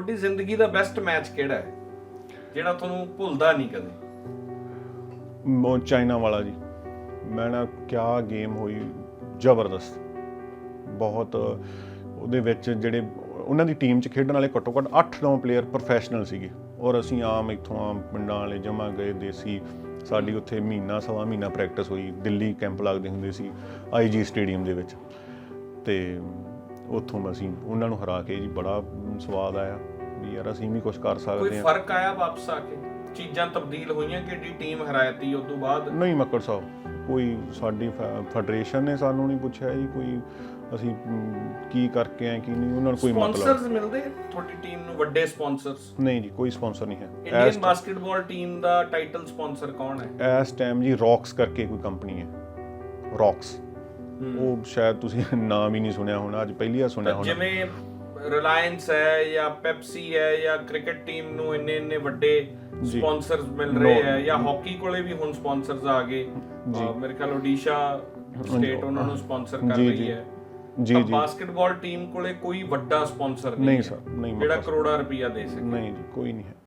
ਤੁਹਾਡੀ ਜ਼ਿੰਦਗੀ ਦਾ best match ਕਿਹੜਾ ਹੈ? ਜਿਹੜਾ ਤੁਹਾਨੂੰ ਭੁੱਲਦਾ ਨਹੀਂ ਕਦੇ? ਉਹ ਚਾਈਨਾ ਵਾਲਾ ਜੀ। ਮੈਂ ਨਾ ਕਿਆ ਗੇਮ ਹੋਈ, ਜ਼ਬਰਦਸਤ। ਬਹੁਤ, ਉਹਦੇ ਵਿੱਚ ਜਿਹੜੇ ਉਹਨਾਂ ਦੀ ਟੀਮ 'ਚ ਖੇਡਣ ਵਾਲੇ ਘੱਟੋ ਘੱਟ 8-9 ਪਲੇਅਰ ਪ੍ਰੋਫੈਸ਼ਨਲ ਸੀਗੇ। ਔਰ ਅਸੀਂ ਆਮ ਇੱਥੋਂ ਆਮ ਪਿੰਡਾਂ ਵਾਲੇ ਜਮਾ ਗਏ ਦੇਸੀ। ਸਾਡੀ ਉੱਥੇ ਮਹੀਨਾ, ਸਵਾ ਮਹੀਨਾ ਪ੍ਰੈਕਟਿਸ ਹੋਈ। ਦਿੱਲੀ ਕੈਂਪ ਲੱਗਦੇ ਹੁੰਦੇ ਸੀ ਆਈਜੀ ਸਟੇਡੀਅਮ ਦੇ ਵਿੱਚ। ਤੇ ਉੱਥੋਂ ਅਸੀਂ ਉਹਨਾਂ ਨੂੰ ਹਰਾ ਕੇ ਜੀ ਬੜਾ ਸਵਾਦ ਆਇਆ ਵੀ ਯਾਰ ਅਸੀਂ ਵੀ ਕੁਝ ਕਰ ਕੋਈ ਸਕਦੇ ਹਾਂ। ਫ਼ਰਕ ਆਇਆ ਵਾਪਸ ਆ ਕੇ? ਚੀਜ਼ਾਂ ਤਬਦੀਲ ਹੋਈਆਂ ਕਿ ਏਡੀ ਟੀਮ ਹਰਾਇਤੀ ਉਸ ਤੋਂ ਬਾਅਦ? ਨਹੀਂ ਮੱਕੜ ਸਾਹਿਬ ਕੋਈ ਸਾਡੀ ਫੈ- ਫੈਡਰੇਸ਼ਨ ਨੇ ਸਾਨੂੰ ਨਹੀਂ ਪੁੱਛਿਆ ਜੀ ਕੋਈ ਅਸੀਂ ਮ, ਕੀ ਕਰਕੇ ਆਏ ਕੀ ਨਹੀਂ ਉਹਨਾਂ ਨੂੰ ਕੋਈ ਮਤਲਬ ਸਪਾਂਸਰਸ ਮਿਲਦੇ ਤੁਹਾਡੀ ਟੀਮ ਨੂੰ ਵੱਡੇ ਸਪਾਂਸਰਸ ਨਹੀਂ ਜੀ ਕੋਈ ਸਪਾਂਸਰ ਨਹੀਂ ਹੈ। ਇੰਡੀਅਨ ਬਾਸਕਟਬਾਲ ਟੀਮ ਦਾ ਟਾਈਟਲ ਸਪਾਂਸਰ ਕੌਣ ਹੈ? ਇਸ ਟਾਈਮ ਜੀ ਰੌਕਸ ਕਰਕੇ ਕੋਈ ਕੰਪਨੀ ਹੈ। ਰੌਕਸ ਉਹ ਸ਼ਾਇਦ ਤੁਸੀਂ ਨਾਮ ਹੀ ਨਹੀਂ ਸੁਣਿਆ ਹੋਣਾ ਅੱਜ ਪਹਿਲੀ ਵਾਰ ਸੁਣਿਆ ਹੋਣਾ। ਜਿਵੇਂ ਰਿਲਾਇੰਸ ਹੈ ਜਾਂ ਪੈਪਸੀ ਹੈ ਜਾਂ ਕ੍ਰਿਕਟ ਟੀਮ ਨੂੰ ਇੰਨੇ ਇੰਨੇ ਵੱਡੇ। ਸਪਾਂਸਰਸ ਮਿਲ. ਰਹੇ ਹੈ ਜਾਂ ਹਾਕੀ ਕੋਲੇ ਵੀ ਹੁਣ ਸਪਾਂਸਰਸ ਆ ਗਏ। ਮੇਰੇ ਖਿਆਲ ਓਡੀਸ਼ਾ ਸਟੇਟ ਉਹਨਾਂ ਨੂੰ ਸਪਾਂਸਰ ਕਰ ਰਹੀ। ਹੈ। ਜੀ ਜੀ। ਬਾਸਕਟਬਾਲ ਟੀਮ ਕੋਲੇ ਕੋਈ ਵੱਡਾ ਸਪਾਂਸਰ ਨਹੀਂ ਨਹੀਂ ਸਰ ਨਹੀਂ ਜਿਹੜਾ ਕਰੋੜਾ ਰੁਪਈਆ ਦੇ ਸਕੇ। ਨਹੀਂ ਜੀ ਕੋਈ ਨਹੀਂ ਹੈ।